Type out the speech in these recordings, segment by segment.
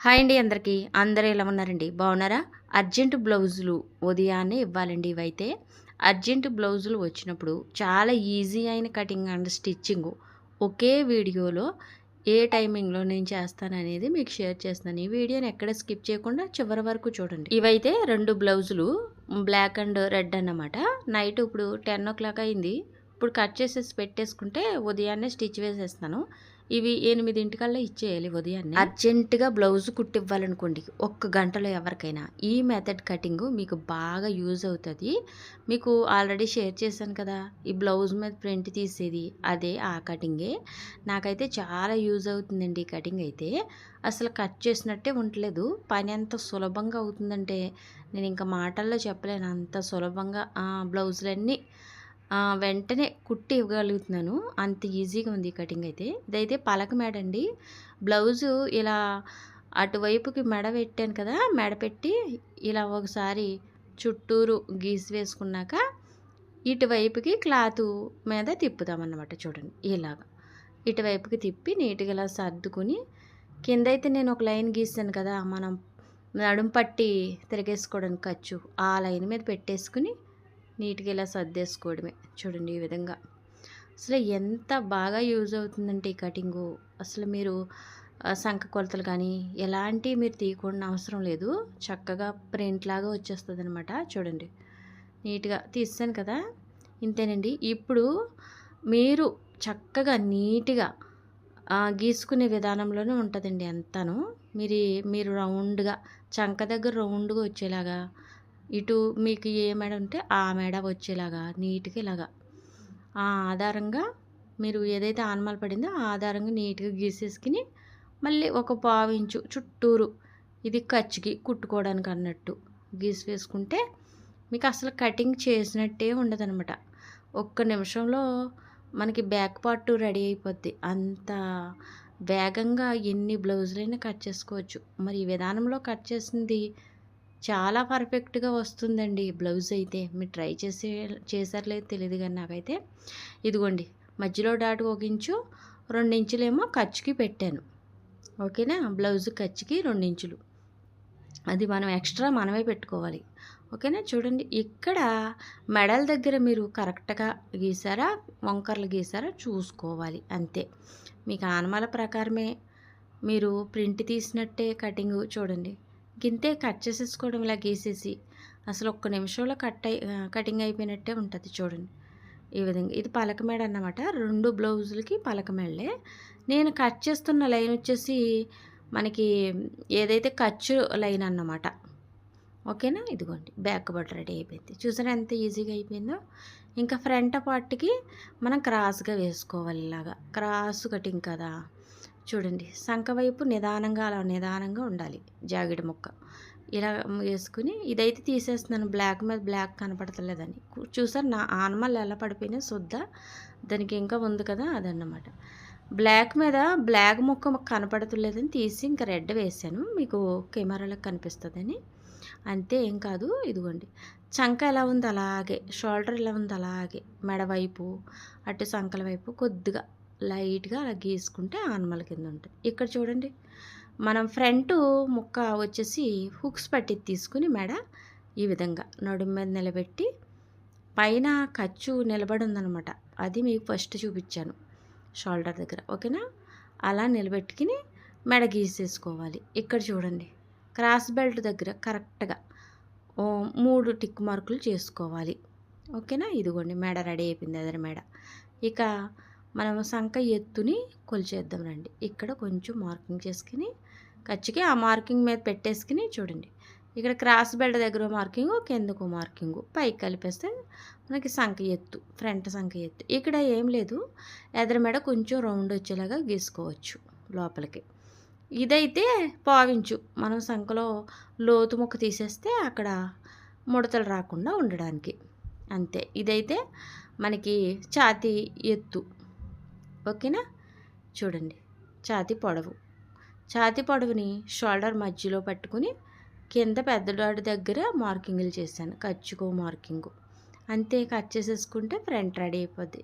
Hi అండి అందరికీ. అందరూ ఎలా ఉన్నారండి? బాగున్నారా? అర్జెంట్ బ్లౌజులు ఉదయాన్నే ఇవ్వాలండి ఇవైతే. అర్జెంట్ బ్లౌజులు వచ్చినప్పుడు చాలా ఈజీ అయిన కటింగ్ అండ్ స్టిచ్చింగ్ ఒకే వీడియోలో ఏ టైమింగ్లో నేను చేస్తాను అనేది మీకు షేర్ చేస్తాను ఈ వీడియోని ఎక్కడ స్కిప్ చేయకుండా చివరి వరకు చూడండి. ఇవైతే రెండు బ్లౌజులు బ్లాక్ అండ్ రెడ్ అన్నమాట. నైట్ ఇప్పుడు టెన్ ఓ క్లాక్ అయింది. ఇప్పుడు కట్ చేసేసి పెట్టేసుకుంటే ఉదయాన్నే స్టిచ్ వేసేస్తాను. ఇవి ఎనిమిదింటికల్లా ఇచ్చేయాలి ఉదయాన్నే. అర్జెంటుగా బ్లౌజ్ కుట్టివ్వాలనుకోండి ఒక్క గంటలో ఎవరికైనా. ఈ మెథడ్ కటింగ్ మీకు బాగా యూజ్ అవుతుంది. మీకు ఆల్రెడీ షేర్ చేశాను కదా ఈ బ్లౌజ్ మీద ప్రింట్ తీసేది అదే ఆ కటింగే. నాకైతే చాలా యూజ్ అవుతుందండి ఈ కటింగ్ అయితే. అసలు కట్ చేసినట్టే ఉండలేదు. పని ఎంత సులభంగా అవుతుందంటే నేను ఇంకా మాటల్లో చెప్పలేను. అంత సులభంగా బ్లౌజులన్నీ వెంటనే కుట్టి ఇవ్వగలుగుతున్నాను. అంత ఈజీగా ఉంది కటింగ్ అయితే. ఇదైతే పలక మెడ అండి. బ్లౌజు ఇలా అటువైపుకి మెడ పెట్టాను కదా మెడ పెట్టి ఇలా ఒకసారి చుట్టూరు గీసి వేసుకున్నాక ఇటువైపుకి క్లాత్ మీద తిప్పుదామన్నమాట చూడండి. ఇలాగా. ఇటువైపుకి తిప్పి నీట్గా ఇలా సర్దుకుని కింద అయితే నేను ఒక లైన్ గీసాను కదా మనం నడుం పట్టి తిరిగేసుకోవడానికి ఖర్చు. ఆ లైన్ మీద పెట్టేసుకుని నీట్గా ఇలా సర్దేసుకోవడమే. చూడండి ఈ విధంగా. అసలు ఎంత బాగా యూజ్ అవుతుందంటే ఈ కటింగు. అసలు మీరు శంఖ సంఖ కొలతలు కానీ ఎలాంటి మీరు తీయకుండా అవసరం లేదు. చక్కగా ప్రింట్ లాగా వచ్చేస్తుంది అనమాట చూడండి. నీట్గా తీసాను కదా. ఇంతేనండి. ఇప్పుడు మీరు చక్కగా నీట్గా గీసుకునే విధానంలోనే ఉంటుందండి అంతాను. మీరు మీరు రౌండ్గా చంక దగ్గర రౌండ్గా వచ్చేలాగా ఇటు మీకు ఏ మెడ ఉంటే ఆ మెడ వచ్చేలాగా నీట్గా ఇలాగా. ఆ ఆధారంగా మీరు ఏదైతే ఆనమాలు పడిందో ఆ ఆధారంగా నీట్గా గీసేసుకుని మళ్ళీ ఒక పావు ఇంచు చుట్టూరు ఇది ఖర్చుకి కుట్టుకోవడానికి అన్నట్టు గీసి వేసుకుంటే మీకు అసలు కటింగ్ చేసినట్టే ఉండదన్నమాట. ఒక్క నిమిషంలో మనకి బ్యాక్ పార్ట్ రెడీ అయిపోద్ది. అంత వేగంగా ఎన్ని బ్లౌజులైనా కట్ చేసుకోవచ్చు. మరి ఈ విధానంలో కట్ చేసింది చాలా పర్ఫెక్ట్గా వస్తుందండి. బ్లౌజ్ అయితే మీరు ట్రై చేసే చేశారలేదు తెలియదు కానీ నాకైతే. ఇదిగోండి మధ్యలో డాట్ ఒక ఇంచు రెండించులేమో ఖర్చుకి పెట్టాను. ఓకేనా? బ్లౌజ్ ఖర్చుకి రెండు ఇంచులు అది మనం ఎక్స్ట్రా మనమే పెట్టుకోవాలి. ఓకేనా? చూడండి ఇక్కడ మెడల్ దగ్గర మీరు కరెక్ట్గా గీసారా వంకర్లు గీసారా చూసుకోవాలి అంతే. మీకు ఆనమాల ప్రకారమే మీరు ప్రింట్ తీసినట్టే కటింగ్ చూడండి. గింతే కట్ చేసేసుకోవడం ఇలా గీసేసి అసలు ఒక్క నిమిషంలో కట్ అయి కటింగ్ అయిపోయినట్టే ఉంటుంది చూడండి. ఈ విధంగా ఇది పలక మేడ అన్నమాట. రెండు బ్లౌజులకి పలక మేడలే నేను కట్ చేస్తున్న లైన్ వచ్చేసి మనకి ఏదైతే ఖర్చు లైన్ అన్నమాట. ఓకేనా? ఇదిగోండి. బ్యాక్ బట్ రెడీ అయిపోయింది. చూసారా ఎంత ఈజీగా అయిపోయిందో? ఇంకా ఫ్రంట్ పార్ట్కి మనం క్రాస్గా వేసుకోవాలి ఇలాగా. క్రాస్ కటింగ్ కదా. చూడండి సంఖ వైపు నిదానంగా అలా నిదానంగా ఉండాలి. జాగిడి ముక్క. ఇలా వేసుకుని ఇదైతే తీసేస్తున్నాను. బ్లాక్ మీద బ్లాక్ కనపడతలేదని. చూసారు? నా ఆనమల్ ఎలా పడిపోయినా శుద్ధ. దానికి ఇంకా ఉంది కదా అదన్నమాట. బ్లాక్ మీద బ్లాక్ ముక్క కనపడతలేదని తీసి ఇంకా రెడ్ వేసాను. మీకు కెమెరాలో కనిపిస్తుందని. అంతే ఏం కాదు. ఇదిగోండి. చంక ఎలా ఉంది? అలాగే. షోల్డర్ ఎలా ఉంది? అలాగే. మెడ వైపు అటు సంకల వైపు కొద్దిగా లైట్గా అలా గీసుకుంటే ఆనమల కింద ఉంటుంది. ఇక్కడ చూడండి. మనం ఫ్రంట్ ముక్క వచ్చేసి హుక్స్ పట్టి తీసుకుని మెడ ఈ విధంగా నడుము మీద నిలబెట్టి పైన ఖర్చు నిలబడి ఉందన్నమాట అది మీకు ఫస్ట్ చూపించాను షోల్డర్ దగ్గర. ఓకేనా? అలా నిలబెట్టుకుని మెడ గీసేసుకోవాలి. ఇక్కడ చూడండి. క్రాస్ బెల్ట్ దగ్గర కరెక్ట్గా ఓ మూడు టిక్ మార్కులు చేసుకోవాలి. ఓకేనా? ఇదిగోండి. మెడ రెడీ అయిపోయింది. ఎదర మెడ. ఇక మనం సంఖ ఎత్తుని కొలిచేద్దాం రండి. ఇక్కడ కొంచెం మార్కింగ్ చేసుకుని ఖర్చుకి ఆ మార్కింగ్ మీద పెట్టేసుకుని చూడండి. ఇక్కడ క్రాస్ బెల్ట్ దగ్గర మార్కింగ్ కిందకు మార్కింగు. పైకి కలిపేస్తే మనకి సంఖ ఎత్తు ఫ్రంట్ సంఖ ఎత్తు. ఇక్కడ ఏం లేదు ఎదరమెడ కొంచెం రౌండ్ వచ్చేలాగా గీసుకోవచ్చు లోపలికి. ఇదైతే పావించు. మనం సంఖలో లోతు ముక్క తీసేస్తే అక్కడ ముడతలు రాకుండా ఉండడానికి. అంతే. ఇదైతే మనకి ఛాతీ ఎత్తు. ఓకేనా? చూడండి. ఛాతీ పొడవు. ఛాతీ పొడవుని షోల్డర్ మధ్యలో పట్టుకుని కింద పెద్ద దగ్గర మార్కింగ్లు చేశాను. ఖర్చుకో మార్కింగు. అంతే కట్ చేసేసుకుంటే ఫ్రంట్ రెడీ అయిపోద్ది.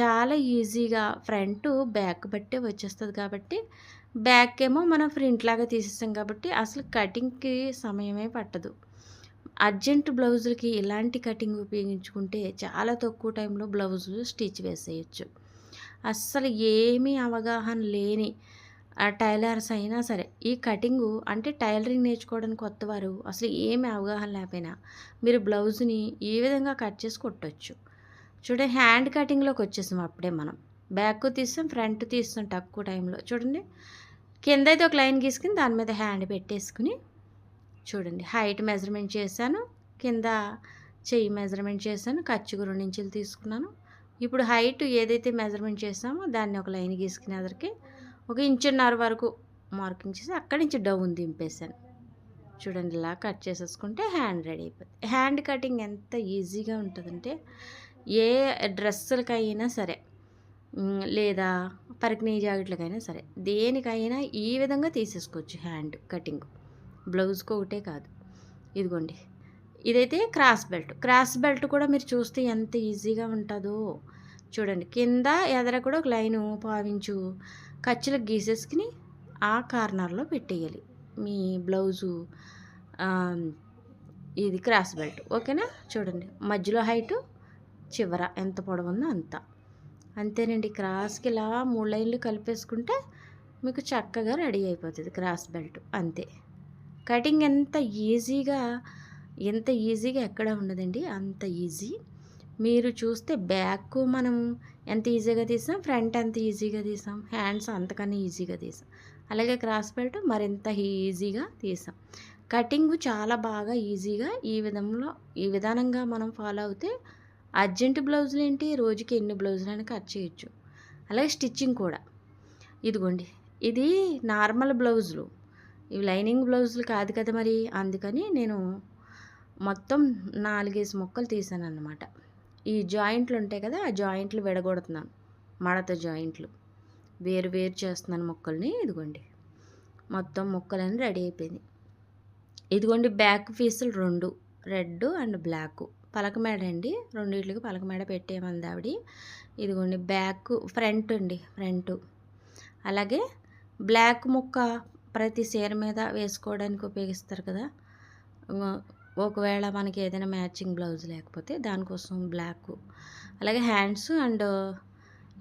చాలా ఈజీగా ఫ్రంట్ బ్యాక్ బట్టే వచ్చేస్తుంది కాబట్టి బ్యాక్ ఏమో మనం ఫ్రంట్ లాగా తీసేస్తాం కాబట్టి అసలు కటింగ్కి సమయమే పట్టదు. అర్జెంట్ బ్లౌజులకి ఇలాంటి కటింగ్ ఉపయోగించుకుంటే చాలా తక్కువ టైంలో బ్లౌజులు స్టిచ్ వేసేయచ్చు. అస్సలు ఏమీ అవగాహన లేని ఆ టైలర్స్ అయినా సరే ఈ కటింగు అంటే టైలరింగ్ నేర్చుకోవడానికి కొత్తవారు అసలు ఏమి అవగాహన లేకపోయినా మీరు బ్లౌజ్ని ఈ విధంగా కట్ చేసి కొట్టచ్చు? చూడండి హ్యాండ్ కటింగ్లోకి వచ్చేసాం అప్పుడే మనం. బ్యాక్ తీస్తాం ఫ్రంట్ తీస్తాం తక్కువ టైంలో. చూడండి కింద అయితే ఒక లైన్ గీసుకుని దాని మీద హ్యాండ్ పెట్టేసుకుని చూడండి హైట్ మెజర్మెంట్ చేశాను కింద చెయ్యి మెజర్మెంట్ చేశాను ఖర్చుకు రెండు ఇంచులు తీసుకున్నాను. ఇప్పుడు హైట్ ఏదైతే మెజర్మెంట్ చేసామో దాన్ని ఒక లైన్ గీసుకుని అదరికి ఒక ఇంచున్నర వరకు మార్కింగ్ చేసి అక్కడి నుంచి డౌన్ దింపేశాను. చూడండి ఇలా కట్ చేసేసుకుంటే హ్యాండ్ రెడీ అయిపోతుంది హ్యాండ్ కటింగ్ ఎంత ఈజీగా ఉంటుందంటే ఏ డ్రెస్సులకైనా సరే లేదా పరికిణీ జాకెట్లకైనా సరే దేనికైనా ఈ విధంగా తీసేసుకోవచ్చు హ్యాండ్ కటింగ్. బ్లౌజ్కి ఒకటే కాదు. ఇదిగోండి ఇదైతే క్రాస్ బెల్ట్. క్రాస్ బెల్ట్ కూడా మీరు చూస్తే ఎంత ఈజీగా ఉంటుందో చూడండి. కింద ఎదర కూడా ఒక లైను పావించు. ఖర్చులకు గీసేసుకుని ఆ కార్నర్లో పెట్టేయాలి. మీ బ్లౌజు ఇది క్రాస్ బెల్ట్. ఓకేనా? చూడండి. మధ్యలో హైటు చివర ఎంత పొడవుందో అంత. అంతేనండి. క్రాస్కి ఇలా మూడు లైన్లు కలిపేసుకుంటే మీకు చక్కగా రెడీ అయిపోతుంది క్రాస్ బెల్ట్. అంతే. కటింగ్ ఎంత ఈజీగా ఎంత ఈజీగా ఎక్కడ ఉండదండి? అంత ఈజీ. మీరు చూస్తే బ్యాక్ మనం ఎంత ఈజీగా తీసాం? ఫ్రంట్ ఎంత ఈజీగా తీసాం? హ్యాండ్స్ అంతకన్నా ఈజీగా తీసాం. అలాగే క్రాస్ బెల్ట్ మరింత ఈజీగా తీసాం. కటింగ్ చాలా బాగా ఈజీగా ఈ విధంలో ఈ విధానంగా మనం ఫాలో అవుతే అర్జెంట్ బ్లౌజులు ఏంటి? రోజుకి ఎన్ని బ్లౌజులైనా కట్ చేయొచ్చు. అలాగే స్టిచ్చింగ్ కూడా. ఇదిగోండి. ఇది నార్మల్ బ్లౌజులు. ఇవి లైనింగ్ బ్లౌజులు కాదు కదా మరి? అందుకని నేను మొత్తం నాలుగేసి ముక్కలు తీసాను అన్నమాట ఈ జాయింట్లు ఉంటాయి కదా ఆ జాయింట్లు విడగొడుతున్నాను. మడత జాయింట్లు. వేరు వేరు చేస్తున్నాను ముక్కల్ని ఇదిగోండి. మొత్తం ముక్కలని రెడీ అయిపోయింది. ఇదిగోండి బ్యాక్ పీసులు రెండు. Red and black. పలకమేడ అండి. రెండిట్లకి పలకమేడ పెట్టేయమంది ఆవిడ. ఇదిగోండి బ్యాక్ ఫ్రంట్ అండి ఫ్రంట్. అలాగే బ్లాక్ ముక్క ప్రతి చీర మీద వేసుకోవడానికి ఉపయోగిస్తారు కదా. ఒకవేళ మనకి ఏదైనా మ్యాచింగ్ బ్లౌజ్ లేకపోతే దానికోసం బ్లాక్ అలాగే హ్యాండ్స్ అండ్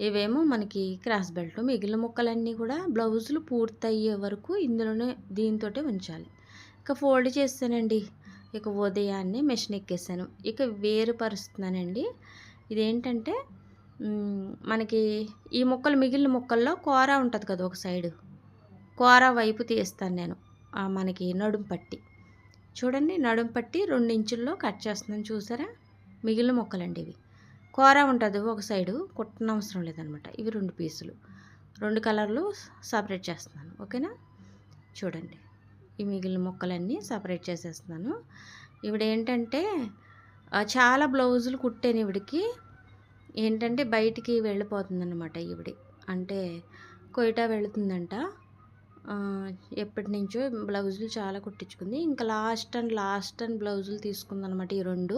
ఇవేమో మనకి క్రాస్ బెల్ట్. మిగిలిన ముక్కలన్నీ కూడా బ్లౌజులు పూర్తయ్యే వరకు ఇందులోనే దీంతో ఉంచాలి. ఇక ఫోల్డ్ చేస్తానండి. ఇక ఉదయాన్నే మెషిన్ ఎక్కేసాను. ఇక వేరుపరుస్తున్నానండి ఇదేంటంటే మనకి ఈ ముక్కలు మిగిలిన ముక్కల్లో కూర ఉంటుంది కదా ఒక సైడు. కూర వైపు తీస్తాను నేను. ఆ మనకి నడుం పట్టి. చూడండి నడుం పట్టి రెండు ఇంచుల్లో కట్ చేస్తున్నాను చూసారా? మిగిలిన మొక్కలండి ఇవి. కూర ఉంటుంది ఒక సైడు కుట్టనవసరం అవసరం లేదనమాట. ఇవి రెండు పీసులు. రెండు కలర్లు సపరేట్ చేస్తున్నాను ఓకేనా? చూడండి ఈ మిగిలిన మొక్కలన్నీ సపరేట్ చేసేస్తున్నాను. ఇవిడ ఏంటంటే చాలా బ్లౌజులు కుట్టాను ఇవిడికి. ఏంటంటే బయటికి వెళ్ళిపోతుందన్నమాట ఈవిడి అంటే కొయిటా వెళుతుందంట. ఎప్పటి నుంచో బ్లౌజులు చాలా కుట్టించుకుంది. ఇంకా లాస్ట్ అండ్ లాస్ట్ అండ్ బ్లౌజులు తీసుకుందనమాట ఈ రెండు.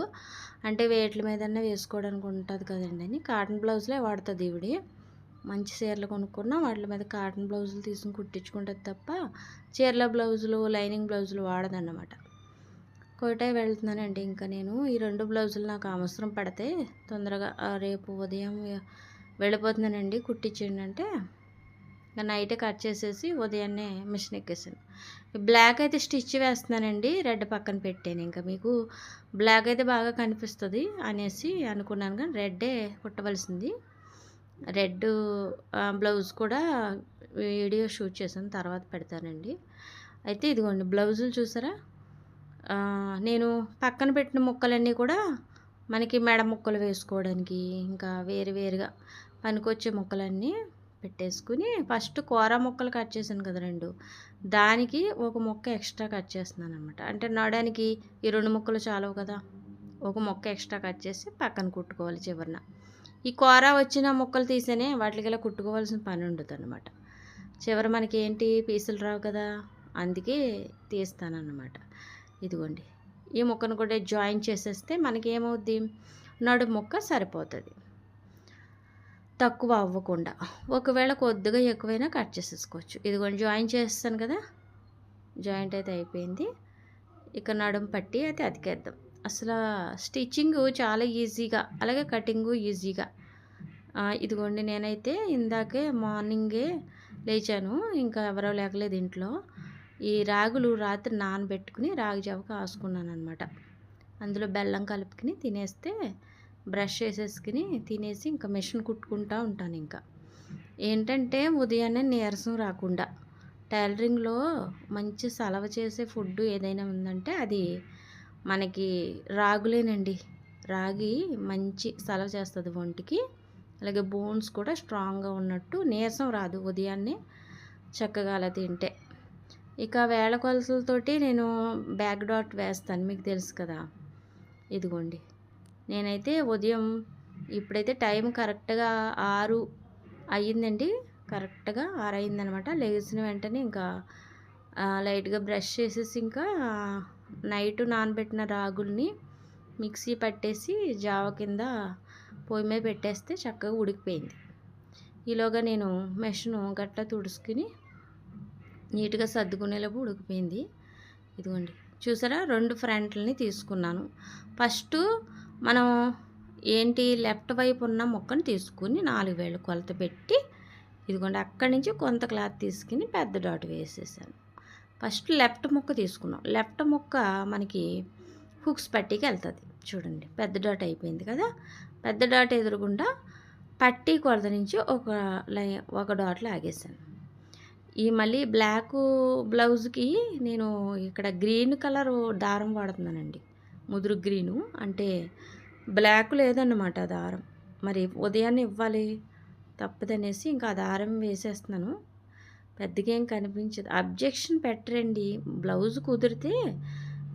అంటే వేట్ల మీదనే వేసుకోవడానికి ఉంటుంది కదండి అని. కాటన్ బ్లౌజులే వాడుతుంది ఈవిడి మంచి చీరలు కొనుక్కున్నా వాటి మీద కాటన్ బ్లౌజులు తీసుకుని కుట్టించుకుంటుంది తప్ప చీరల బ్లౌజులు లైనింగ్ బ్లౌజులు వాడదన్నమాట. కోటే వెళ్తున్నానండి ఇంకా నేను. ఈ రెండు బ్లౌజులు నాకు అవసరం పడితే తొందరగా రేపు ఉదయం వెళ్ళిపోతున్నానండి కుట్టించండి అంటే. ఇంకా నైటే కట్ చేసేసి ఉదయాన్నే మిషన్ ఎక్కేసాను. బ్లాక్ అయితే స్టిచ్ వేస్తున్నానండి రెడ్ పక్కన పెట్టాను. ఇంకా మీకు బ్లాక్ అయితే బాగా కనిపిస్తుంది అనేసి అనుకున్నాను కానీ రెడ్డే కుట్టవలసింది. రెడ్ బ్లౌజ్ కూడా వీడియో షూట్ చేశాను తర్వాత పెడతానండి. అయితే ఇదిగోండి బ్లౌజులు చూసారా? నేను పక్కన పెట్టిన ముక్కలన్నీ కూడా మనకి మెడ ముక్కలు వేసుకోవడానికి ఇంకా వేరు వేరుగా పనికొచ్చే ముక్కలన్నీ పెట్టేసుకుని ఫస్ట్ కూర ముక్కలు కట్ చేశాను కదా రెండు. దానికి ఒక ముక్క ఎక్స్ట్రా కట్ చేస్తున్నాను అనమాట అంటే నడడానికి ఈ రెండు ముక్కలు చాలవు కదా. ఒక ముక్క ఎక్స్ట్రా కట్ చేసి పక్కన కుట్టుకోవాలి చివరిన. ఈ కూర వచ్చిన ముక్కలు తీసేనే వాటికి ఇలా కుట్టుకోవాల్సిన పని ఉండదు అనమాట చివరి మనకి ఏంటి? పీసులు రావు కదా. అందుకే తీస్తానన్నమాట ఇదిగోండి. ఈ ముక్కను కూడా జాయిన్ చేసేస్తే మనకి ఏమవుద్ది నడు ముక్క సరిపోతుంది. తక్కువ అవ్వకుండా. ఒకవేళ కొద్దిగా ఎక్కువైనా కట్ చేసేసుకోవచ్చు. ఇదిగోండి జాయిన్ చేస్తాను కదా? జాయింట్ అయితే అయిపోయింది. ఇక నడుం పట్టి అయితే అతికేద్దాం. అసలు స్టిచ్చింగ్ చాలా ఈజీగా అలాగే కటింగు ఈజీగా. ఇదిగోండి నేనైతే ఇందాకే మార్నింగే లేచాను. ఇంకా ఎవరో లేకలేదు ఇంట్లో. ఈ రాగులు రాత్రి నానబెట్టుకుని రాగి జావ ఆసుకున్నాను అనమాట అందులో బెల్లం కలుపుకుని తినేస్తే బ్రష్ చేసేసుకుని తినేసి ఇంకా మిషన్ కుట్టుకుంటూ ఉంటాను ఇంకా. ఏంటంటే ఉదయాన్నే నీరసం రాకుండా టైలరింగ్లో మంచి సలవ చేసే ఫుడ్ ఏదైనా ఉందంటే అది మనకి రాగులేనండి. రాగి మంచి సలవ చేస్తుంది ఒంటికి. అలాగే బోన్స్ కూడా స్ట్రాంగ్గా ఉన్నట్టు నీరసం రాదు ఉదయాన్నే చక్కగా అలా తింటే. ఇక వేళ కొలతలతోటి నేను బ్యాక్ డాట్ వేస్తాను మీకు తెలుసు కదా. ఇదిగోండి. నేనైతే ఉదయం ఇప్పుడైతే టైం కరెక్ట్గా ఆరు అయ్యిందండి. కరెక్ట్గా ఆరు అయిందనమాట లేచిన వెంటనే ఇంకా లైట్గా బ్రష్ చేసేసి ఇంకా నైట్ నానబెట్టిన రాగుల్ని మిక్సీ పట్టేసి జావ కింద పొయ్యి మీద పెట్టేస్తే చక్కగా ఉడికిపోయింది. ఈలోగా నేను మెషిన్ గట్ట తుడుచుకుని నీట్గా సర్దుకునేలోపు ఉడికిపోయింది. ఇదిగోండి. చూసారా? రెండు ఫ్రంట్లని తీసుకున్నాను. ఫస్ట్ మనం ఏంటి లెఫ్ట్ వైపు ఉన్న ముక్కను తీసుకుని నాలుగు వేలు కొలత పెట్టి ఇదిగోండి అక్కడి నుంచి కొంత క్లాత్ తీసుకుని పెద్ద డాట్ వేసేసాను. ఫస్ట్ లెఫ్ట్ ముక్క తీసుకున్నాం. లెఫ్ట్ ముక్క మనకి హుక్స్ పట్టీకి వెళ్తుంది. చూడండి పెద్ద డాట్ అయిపోయింది కదా? పెద్ద డాట్ ఎదురుగుండా పట్టీ కొలత నుంచి ఒక లై ఒక డాట్ లాగేసాను. ఈ మళ్ళీ బ్లాక్ బ్లౌజ్కి నేను ఇక్కడ గ్రీన్ కలర్ దారం వాడుతున్నానండి. ముదురు గ్రీను అంటే బ్లాక్ లేదన్నమాట ఆ దారం. మరి ఉదయాన్నే ఇవ్వాలి? తప్పదనేసి ఇంకా ఆ దారం వేసేస్తున్నాను. పెద్దగా ఏం కనిపించదు. అబ్జెక్షన్ పెట్టరండి. బ్లౌజ్ కుదిరితే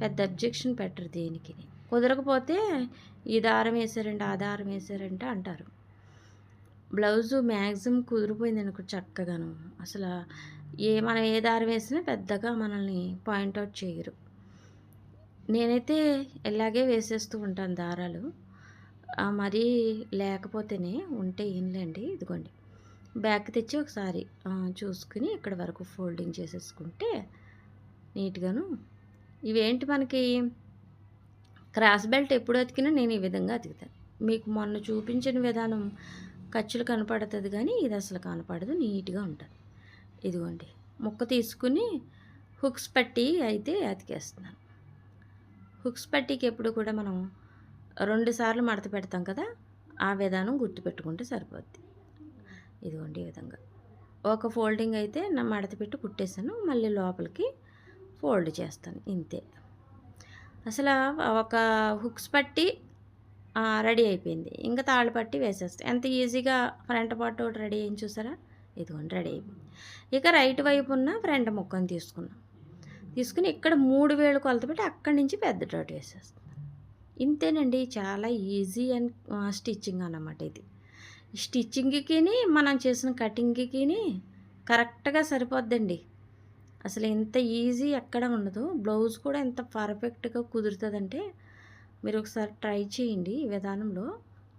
పెద్ద అబ్జెక్షన్ పెట్టరు దేనికి. కుదరకపోతే ఈ దారం వేసారంటే ఆ దారం వేసారంటే అంటారు. బ్లౌజు మ్యాక్సిమం కుదిరిపోయింది అనుకో చక్కగాను. అసలు ఏ మనం ఏ దారం వేసినా పెద్దగా మనల్ని పాయింట్అవుట్ చేయరు. నేనైతే ఇలాగే వేసేస్తూ ఉంటాను దారాలు. మరీ లేకపోతేనే ఉంటే ఏంలేండి ఇదిగోండి. బ్యాక్ తెచ్చి ఒకసారి చూసుకుని ఇక్కడ వరకు ఫోల్డింగ్ చేసేసుకుంటే నీట్గాను ఇవేంటి మనకి? క్రాస్ బెల్ట్ ఎప్పుడు అతికినా నేను ఈ విధంగా అతుకుతాను. మీకు మొన్న చూపించిన విధానం ఖర్చులు కనపడుతుంది కానీ ఇది అసలు కనపడదు నీట్గా ఉంటుంది. ఇదిగోండి ముక్క తీసుకుని హుక్స్ పట్టి అయితే అతికేస్తున్నాను. హుక్స్ పట్టీకి ఎప్పుడు కూడా మనం రెండు సార్లు మడత పెడతాం కదా ఆ విధానం గుర్తుపెట్టుకుంటే సరిపోద్ది. ఇదిగోండి ఈ విధంగా. ఒక ఫోల్డింగ్ అయితే నా మడత పెట్టి కుట్టేశాను మళ్ళీ లోపలికి ఫోల్డ్ చేస్తాను ఇంతే. అసలు ఒక హుక్స్ పట్టి రెడీ అయిపోయింది. ఇంకా తాళ్ళు పట్టి వేసేస్తాను ఎంత ఈజీగా ఫ్రంట్ పార్ట్ ఒకటి రెడీ అయింది చూసారా? ఇదిగోండి రెడీ అయిపోయింది. ఇక రైట్ వైపు ఉన్న ఫ్రంట్ ముక్కను తీసుకున్నాం. తీసుకుని ఇక్కడ మూడు వేలు కొలత పెట్టి అక్కడి నుంచి పెద్ద డాట్ వేసేస్తాను ఇంతేనండి చాలా ఈజీ అండ్ స్టిచ్చింగ్ అన్నమాట ఇది. స్టిచ్చింగ్కి మనం చేసిన కటింగ్కి కరెక్ట్గా సరిపోద్దండి. అసలు ఇంత ఈజీ ఎక్కడ ఉండదు. బ్లౌజ్ కూడా ఎంత పర్ఫెక్ట్గా కుదురుతుందంటే మీరు ఒకసారి ట్రై చేయండి ఈ విధానంలో.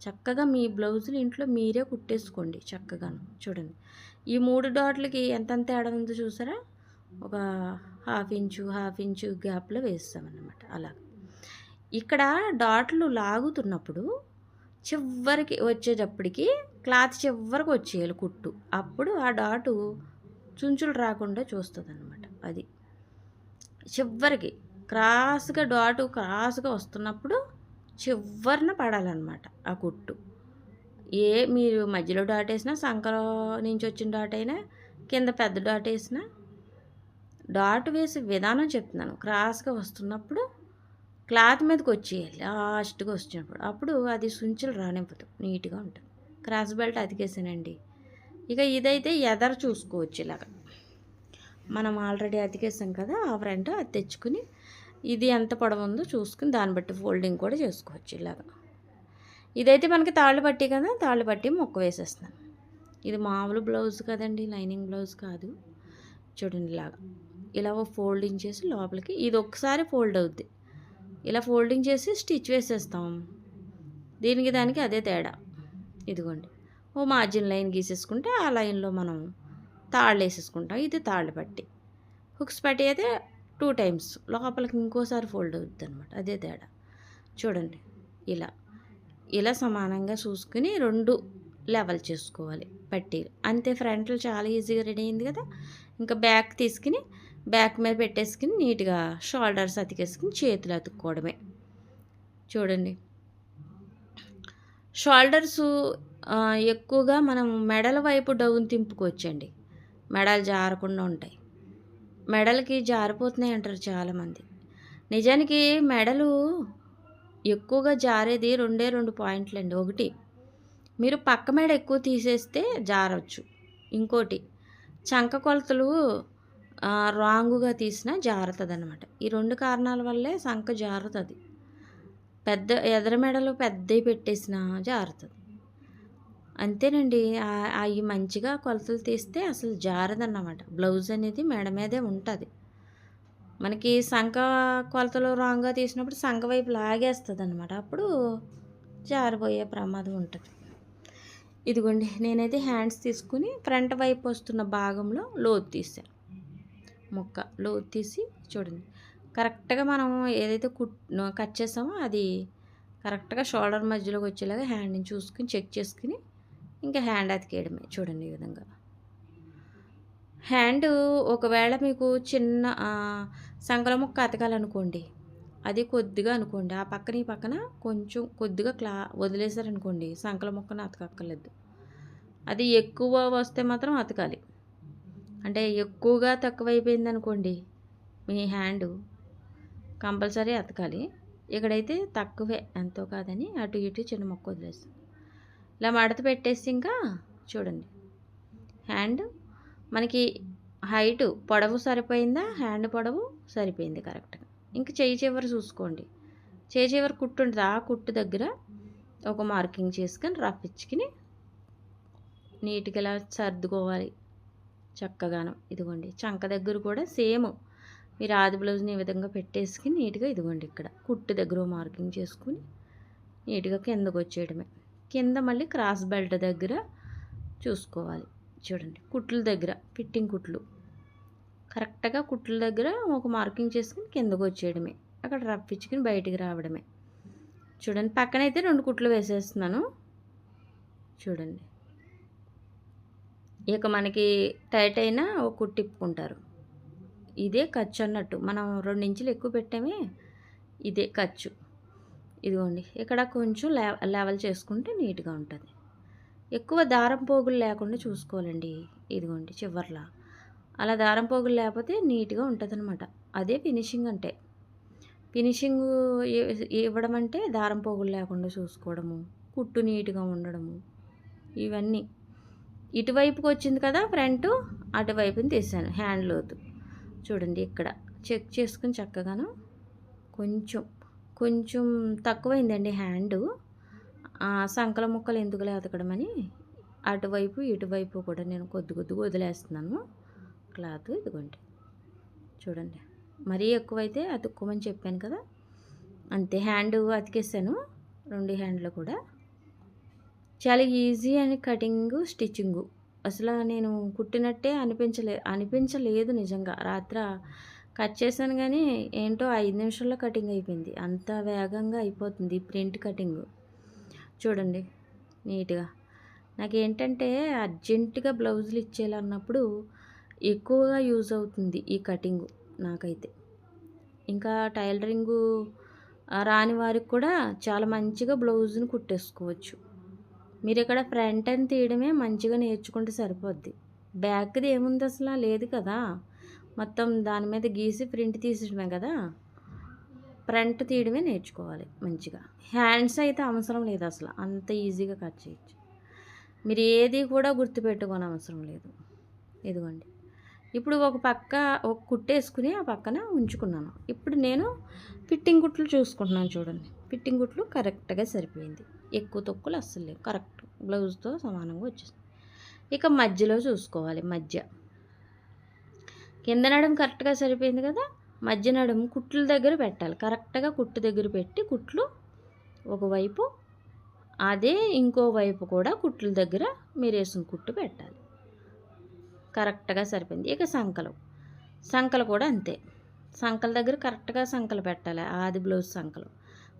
చక్కగా మీ బ్లౌజులు ఇంట్లో మీరే కుట్టేసుకోండి చక్కగాను. చూడండి. ఈ మూడు డాట్లకి ఎంతంత తేడా ఉందో చూసారా? ఒక హాఫ్ ఇంచు హాఫ్ ఇంచు గ్యాప్లో వేస్తామన్నమాట అలా. ఇక్కడ డాట్లు లాగుతున్నప్పుడు చివరికి వచ్చేటప్పటికి క్లాత్ చివరికి వచ్చేయాలి కుట్టు. అప్పుడు ఆ డాటు చుంచులు రాకుండా చూస్తుంది అనమాట అది. చివరికి క్రాస్గా డాటు క్రాస్గా వస్తున్నప్పుడు చివరిన పడాలన్నమాట ఆ కుట్టు. ఏ మీరు మధ్యలో డాట్ వేసినా సంకలో నుంచి వచ్చిన డాట్ అయినా కింద పెద్ద డాట్ వేసినా డాట్ వేసే విధానం చెప్తున్నాను. క్రాస్గా వస్తున్నప్పుడు క్లాత్ మీదకి వచ్చేయాలి. లాస్ట్గా వచ్చినప్పుడు. అప్పుడు అది సుంచులు రానివ్వదు. నీట్గా ఉంటుంది. క్రాస్ బెల్ట్ అతికేసానండి. ఇక ఇదైతే ఎదర చూసుకోవచ్చు ఇలాగ. మనం ఆల్రెడీ అతికేసాం కదా ఆ ఫ్రంట్ అది తెచ్చుకుని ఇది ఎంత పొడవు ఉందో చూసుకుని దాన్ని బట్టి ఫోల్డింగ్ కూడా చేసుకోవచ్చు ఇలాగ. ఇదైతే మనకి తాళ్ళు పట్టి కదా తాళ్ళు పట్టి మొక్క వేసేస్తున్నాం ఇది మామూలు బ్లౌజ్ కదండి లైనింగ్ బ్లౌజ్ కాదు. చూడండి ఇలాగా. ఇలా ఓ ఫోల్డింగ్ చేసి లోపలికి ఇది ఒక్కసారి ఫోల్డ్ అవుద్ది. ఇలా ఫోల్డింగ్ చేసి స్టిచ్ వేసేస్తాం. దీనికి దానికి అదే తేడా. ఇదిగోండి. ఓ మార్జిన్ లైన్ గీసేసుకుంటే ఆ లైన్లో మనం తాళ్ళు వేసేసుకుంటాం. ఇది తాళ్ళు పట్టి. హుక్స్ పట్టి అయితే టూ టైమ్స్. లోపలికి ఇంకోసారి ఫోల్డ్ అవుద్ది అనమాట అదే తేడా. చూడండి. ఇలా. ఇలా సమానంగా చూసుకుని రెండు లెవెల్ చేసుకోవాలి. పట్టీలు. అంతే. ఫ్రంట్లు చాలా ఈజీగా రెడీ అయింది కదా. ఇంకా బ్యాక్ తీసుకుని బ్యాక్ మీద పెట్టేసుకుని నీట్గా షోల్డర్స్ అతికేసుకుని చేతులు అతుక్కోవడమే. చూడండి. షోల్డర్స్ ఎక్కువగా మనం మెడల వైపు డౌన్ తింపుకొచ్చండి మెడలు జారకుండా ఉంటాయి. మెడలకి జారిపోతున్నాయి అంటారు చాలామంది. నిజానికి మెడలు ఎక్కువగా జారేది రెండే రెండు పాయింట్లు అండి ఒకటి మీరు పక్క మెడ ఎక్కువ తీసేస్తే జారవచ్చు ఇంకోటి చంక కొలతలు రాంగుగా తీసినా జారుతుంది అనమాట ఈ రెండు కారణాల వల్లే సంఖ జారుతుంది పెద్ద ఎదరమెడలు పెద్దవి పెట్టేసినా జారుతుంది అంతేనండి అవి మంచిగా కొలతలు తీస్తే అసలు జారదన్నమాట బ్లౌజ్ అనేది మెడ మీదే ఉంటుంది. మనకి సంఖ కొలతలు రాంగ్గా తీసినప్పుడు సంఖ వైపు లాగేస్తుంది అనమాట అప్పుడు జారిపోయే ప్రమాదం ఉంటుంది. ఇదిగోండి నేనైతే హ్యాండ్స్ తీసుకుని ఫ్రంట్ వైపు వస్తున్న భాగంలో లోతు తీసాను ముక్క లోతు తీసి చూడండి. కరెక్ట్గా మనం ఏదైతే కుట్ కట్ చేసామో అది కరెక్ట్గా షోల్డర్ మధ్యలోకి వచ్చేలాగా హ్యాండ్ని చూసుకుని చెక్ చేసుకుని ఇంకా హ్యాండ్ అతికేయడమే చూడండి ఈ విధంగా. హ్యాండ్ ఒకవేళ మీకు చిన్న సంకల ముక్క అతకాలనుకోండి అది కొద్దిగా అనుకోండి ఆ పక్కన ఈ పక్కన కొంచెం కొద్దిగా క్లా వదిలేశారనుకోండి సంకల ముక్కను అతకక్కర్లేదు. అది ఎక్కువ వస్తే మాత్రం అతకాలి. అంటే ఎక్కువగా తక్కువైపోయింది అనుకోండి మీ హ్యాండ్ కంపల్సరీ అతకాలి. ఇక్కడైతే తక్కువే ఎంతో కాదని అటు ఇటు చిన్న మొక్క వదిలేస్తాం. ఇలా మడత పెట్టేసి ఇంకా చూడండి హ్యాండ్ మనకి హైటు పొడవు సరిపోయిందా హ్యాండ్ పొడవు సరిపోయింది కరెక్ట్గా. ఇంక చేయి చివరి చూసుకోండి. చేయి చివరి కుట్టు ఉంటుంది ఆ కుట్టు దగ్గర ఒక మార్కింగ్ చేసుకొని రఫ్ ఇచ్చుకుని నీట్గా ఇలా సర్దుకోవాలి. చక్కగాను. ఇదిగోండి చంక దగ్గర కూడా సేమ్. మీరు ఆది బ్లౌజ్ని ఈ విధంగా పెట్టేసుకుని నీట్గా ఇదిగోండి ఇక్కడ కుట్టు దగ్గర మార్కింగ్ చేసుకుని నీట్గా కిందకు వచ్చేయడమే. కింద మళ్ళీ క్రాస్ బెల్ట్ దగ్గర చూసుకోవాలి. చూడండి కుట్ల దగ్గర ఫిట్టింగ్ కుట్లు. కరెక్ట్గా కుట్ల దగ్గర ఒక మార్కింగ్ చేసుకుని కిందకు వచ్చేయడమే. అక్కడ రఫ్ ఇచ్చుకుని బయటికి రావడమే. చూడండి పక్కనైతే రెండు కుట్లు వేసేస్తున్నాను. చూడండి. ఇక మనకి టైట్ అయినా ఒక కుట్టిప్పుకుంటారు ఇదే ఖర్చు అన్నట్టు. మనం రెండు ఇంచులు ఎక్కువ పెట్టామే ఇదే ఖర్చు. ఇదిగోండి. ఇక్కడ కొంచెం లెవెల్ చేసుకుంటే నీట్గా ఉంటుంది. ఎక్కువ దారం పోగులు లేకుండా చూసుకోవాలండి. ఇదిగోండి చివర్లా. అలా దారం పోగులు లేకపోతే నీట్గా ఉంటుంది అనమాట అదే ఫినిషింగ్ అంటే. ఫినిషింగ్ ఇవ్వడం అంటే దారం పోగులు లేకుండా చూసుకోవడము కుట్టు నీట్గా ఉండడము ఇవన్నీ. ఇటువైపుకి వచ్చింది కదా ఫ్రంట్ అటువైపుని తీసాను. హ్యాండ్ లోతు. చూడండి ఇక్కడ. చెక్ చేసుకుని చక్కగాను కొంచెం కొంచెం తక్కువైందండి హ్యాండ్. సంకల ముక్కలు ఎందుకులే అతకడమని అటువైపు ఇటువైపు కూడా నేను కొద్ది కొద్దిగా వదిలేస్తున్నాను. క్లాత్ ఇదిగోండి. చూడండి. మరీ ఎక్కువైతే అతుక్కోమని చెప్పాను కదా. అంతే. హ్యాండ్ అతికేసాను. రెండు హ్యాండ్లు కూడా. చాలా ఈజీ అని కటింగ్ స్టిచ్చింగు. అసలు నేను కుట్టినట్టే అనిపించలే అనిపించలేదు నిజంగా. రాత్ర కట్ చేశాను కానీ ఏంటో ఐదు నిమిషాల్లో కటింగ్ అయిపోయింది. అంత వేగంగా అయిపోతుంది ప్రింట్ కటింగ్. చూడండి నీట్గా. నాకేంటంటే అర్జెంటుగా బ్లౌజులు ఇచ్చేయాలన్నప్పుడు ఎక్కువగా యూజ్ అవుతుంది ఈ కటింగ్ నాకైతే. ఇంకా టైలరింగు రాని వారికి కూడా చాలా మంచిగా బ్లౌజ్ని కుట్టేసుకోవచ్చు. మీరు ఇక్కడ ఫ్రంట్ అని తీయడమే మంచిగా నేర్చుకుంటే సరిపోద్ది. బ్యాక్ది ఏముంది అసలు? లేదు కదా. మొత్తం దాని మీద గీసి ప్రింట్ తీసేయడమే కదా. ఫ్రంట్ తీయడమే నేర్చుకోవాలి మంచిగా. హ్యాండ్స్ అయితే అవసరం లేదు అసలు. అంత ఈజీగా కట్ చేయొచ్చు. మీరు ఏది కూడా గుర్తుపెట్టుకోని అవసరం లేదు. ఇదిగోండి. ఇప్పుడు ఒక పక్క ఒక కుట్టేసుకుని ఆ పక్కన ఉంచుకున్నాను. ఇప్పుడు నేను ఫిట్టింగ్ కుట్లు చూసుకుంటున్నాను చూడండి. ఫిట్టింగ్ కుట్లు కరెక్ట్గా సరిపోయింది. ఎక్కువ తొక్కులు అస్సలు లేవు. కరెక్ట్. బ్లౌజ్తో సమానంగా వచ్చేసింది ఇక మధ్యలో చూసుకోవాలి. మధ్య. కింద నడుము కరెక్ట్గా సరిపోయింది కదా? మధ్య నడుము కుట్ల దగ్గర పెట్టాలి. కరెక్ట్గా కుట్టు దగ్గర పెట్టి కుట్లు ఒకవైపు అదే ఇంకో వైపు కూడా కుట్ల దగ్గర మీరు వేసిన కుట్టు పెట్టాలి. కరెక్ట్గా సరిపోయింది. ఇక సంకలు. సంకలు కూడా అంతే. సంకల దగ్గర కరెక్ట్గా సంకలు పెట్టాలి. ఆది బ్లౌజ్ సంకలు.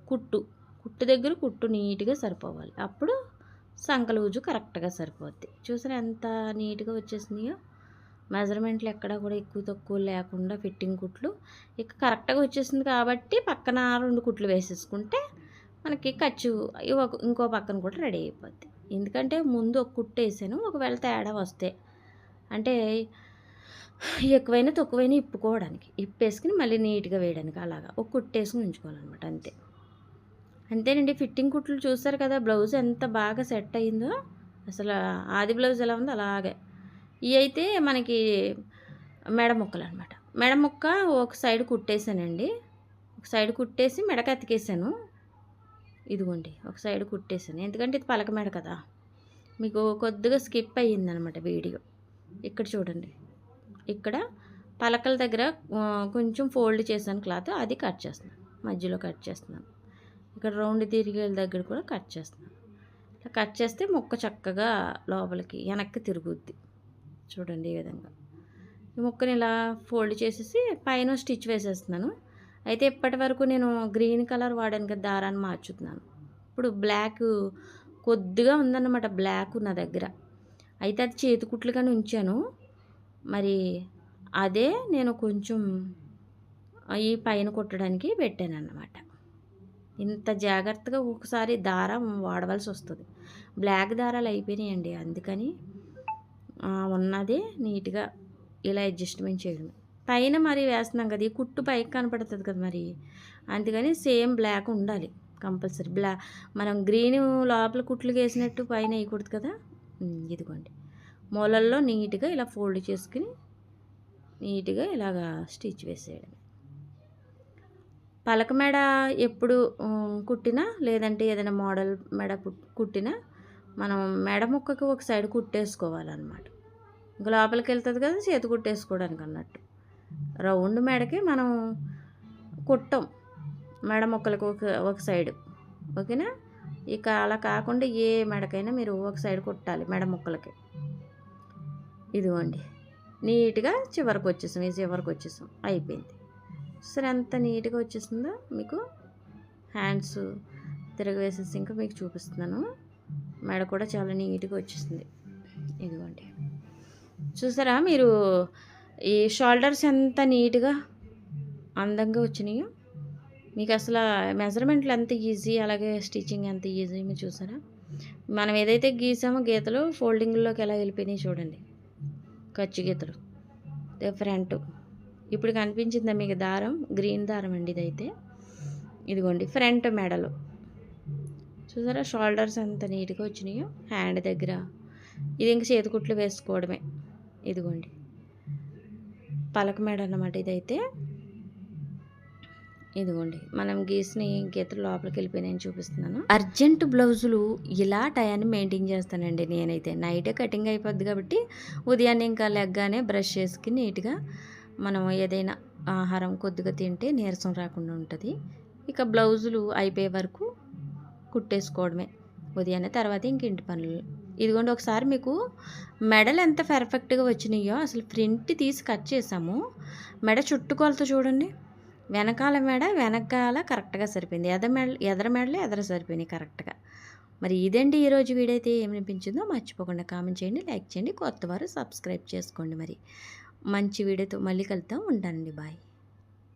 కుట్టు. కుట్టు దగ్గర కుట్టు నీట్గా సరిపోవాలి. అప్పుడు సంకలూజు కరెక్ట్గా సరిపోద్ది. చూసారా ఎంత నీట్గా వచ్చేసినాయో. మెజర్మెంట్లు ఎక్కడ కూడా ఎక్కువ తక్కువ లేకుండా ఫిట్టింగ్ కుట్లు ఇక కరెక్ట్గా వచ్చేసింది కాబట్టి పక్కన రెండు కుట్లు వేసేసుకుంటే మనకి ఖర్చు ఒక- ఇంకో పక్కన కూడా రెడీ అయిపోద్ది. ఎందుకంటే ముందు ఒక కుట్టు వేసాను ఒకవేళ తేడా వస్తే. అంటే ఎక్కువైనా తక్కువైనా ఇప్పుకోవడానికి. ఇప్పేసుకుని మళ్ళీ నీట్గా వేయడానికి అలాగా. ఒక కుట్టు వేసుకుని ఉంచుకోవాలన్నమాట అంతే. అంతేనండి ఫిట్టింగ్ కుట్లు చూస్తారు కదా బ్లౌజ్ ఎంత బాగా సెట్ అయిందో. అసలు ఆది బ్లౌజ్ ఎలా ఉందో అలాగే. ఇవి అయితే మనకి మెడ ముక్కలు అనమాట మెడ ముక్క ఒక సైడ్ కుట్టేసానండి ఒక సైడ్ కుట్టేసి మెడక అతికేసాను ఇదిగోండి ఒక సైడ్ కుట్టేసాను ఎందుకంటే ఇది పలక మెడ కదా. మీకు కొద్దిగా స్కిప్ అయ్యిందనమాట వీడియో. ఇక్కడ చూడండి. ఇక్కడ పలకల దగ్గర కొంచెం ఫోల్డ్ చేశాను క్లాత్. అది కట్ చేస్తున్నాను. మధ్యలో కట్ చేస్తున్నాను. ఇక్కడ రౌండ్ తిరిగేల దగ్గర కూడా కట్ చేస్తున్నాను. ఇట్లా కట్ చేస్తే ముక్క చక్కగా లోపలికి వెనక్కి తిరుగుద్ది. చూడండి ఈ విధంగా. ఈ ముక్కని ఇలా ఫోల్డ్ చేసేసి పైన స్టిచ్ వేసేస్తున్నాను. అయితే ఇప్పటి వరకు నేను గ్రీన్ కలర్ వాడాను కదా దారాన్ని మార్చుతున్నాను. ఇప్పుడు బ్లాక్ కొద్దిగా ఉందన్నమాట బ్లాక్ నా దగ్గర. అయితే అది చేతి కుట్లుగానే ఉంచాను. మరి అదే నేను కొంచెం ఈ పైన కుట్టడానికి పెట్టాను అన్నమాట ఇంత జాగ్రత్తగా ఒకసారి దారం వాడవలసి వస్తుంది బ్లాక్ దారాలు అయిపోయినాయండి. అందుకని ఉన్నది నీట్గా ఇలా అడ్జస్ట్మెంట్ చేయడం పైన మరి వేస్తున్నాం కదా ఈ కుట్టు పైకి కనపడుతుంది కదా మరి. అందుకని సేమ్ బ్లాక్ ఉండాలి కంపల్సరీ. బ్లా మనం గ్రీన్ లోపల కుట్లు వేసినట్టు పైన వేయకూడదు కదా? ఇదిగోండి. మూలల్లో నీట్గా ఇలా ఫోల్డ్ చేసుకుని నీట్గా ఇలాగా స్టిచ్ వేసేయడం పలక మెడ ఎప్పుడు కుట్టినా? లేదంటే ఏదైనా మోడల్ మెడ కుట్టినా? మనం మెడ ముక్కకి ఒక సైడ్ కుట్టేసుకోవాలన్నమాట. ఇంకా లోపలికి వెళ్తుంది కదా చేతి కుట్టేసుకోవడానికి అన్నట్టు. రౌండ్ మెడకి మనం కుట్టం. మెడ ముక్కలకి ఒక ఒక సైడ్. ఓకేనా? ఇక అలా కాకుండా ఏ మెడకైనా మీరు ఒక సైడ్ కుట్టాలి మెడ ముక్కలకి. ఇదిగోండి. నీట్గా చివరికి వచ్చేసాం ఈ చివరికి వచ్చేసాం. అయిపోయింది. సరే ఎంత నీట్గా వచ్చేసిందో మీకు హ్యాండ్స్ తిరగవేసేసి ఇంకా మీకు చూపిస్తున్నాను. మెడ కూడా చాలా నీట్గా వచ్చేసింది ఇదిగోండి. చూసారా మీరు ఈ షోల్డర్స్ ఎంత నీట్గా అందంగా వచ్చినాయో? మీకు అసలు మెజర్మెంట్లు ఎంత ఈజీ అలాగే స్టిచ్చింగ్ ఎంత ఈజీ మీరు చూసారా? మనం ఏదైతే గీసామో గీతలు ఫోల్డింగ్లోకి ఎలా వెళ్ళిపోయినాయి చూడండి. ఖర్చు గీతలు. ఫ్రంట్ ఇప్పుడు కనిపించిందా మీకు దారం? గ్రీన్ దారం అండి ఇదైతే. ఇదిగోండి ఫ్రంట్ మెడలు. చూసారా షోల్డర్స్ అంత నీట్గా వచ్చినాయో హ్యాండ్ దగ్గర. ఇది ఇంక చేతికుట్లు వేసుకోవడమే. ఇదిగోండి పలక మెడ అన్నమాట ఇదైతే. ఇదిగోండి మనం గీసిన గీతలు లోపలికి వెళ్ళిపోయినాయని చూపిస్తున్నాను. అర్జెంట్ బ్లౌజులు ఇలా టయాన్ని మెయింటైన్ చేస్తానండి నేనైతే. నైటే కటింగ్ అయిపోద్ది కాబట్టి ఉదయాన్నే ఇంకా లెగ్గానే బ్రష్ చేసుకుని నీట్గా మనం ఏదైనా ఆహారం కొద్దిగా తింటే నీరసం రాకుండా ఉంటుంది. ఇక బ్లౌజులు అయిపోయే వరకు కుట్టేసుకోవడమే. ఉదయాన్నే తర్వాత ఇంక ఇంటి పనులు. ఇదిగోండి ఒకసారి మీకు మెడలు ఎంత పర్ఫెక్ట్గా వచ్చినాయో అసలు ప్రింట్ తీసి కట్ చేసాము మెడ చుట్టుకొలత చూడండి. వెనకాల మెడ వెనకాల కరెక్ట్గా సరిపోయింది. ఎద మెడ ఎదర మెడలు ఎదర సరిపోయినాయి కరెక్ట్గా. మరి ఇదండి ఈరోజు వీడైతే ఏమనిపించిందో మర్చిపోకుండా కామెంట్ చేయండి లైక్ చేయండి కొత్త వారు సబ్స్క్రైబ్ చేసుకోండి మరి. మంచి వీడియోతో మళ్ళీ కలుద్దాం. ఉంటానండి. బాయ్.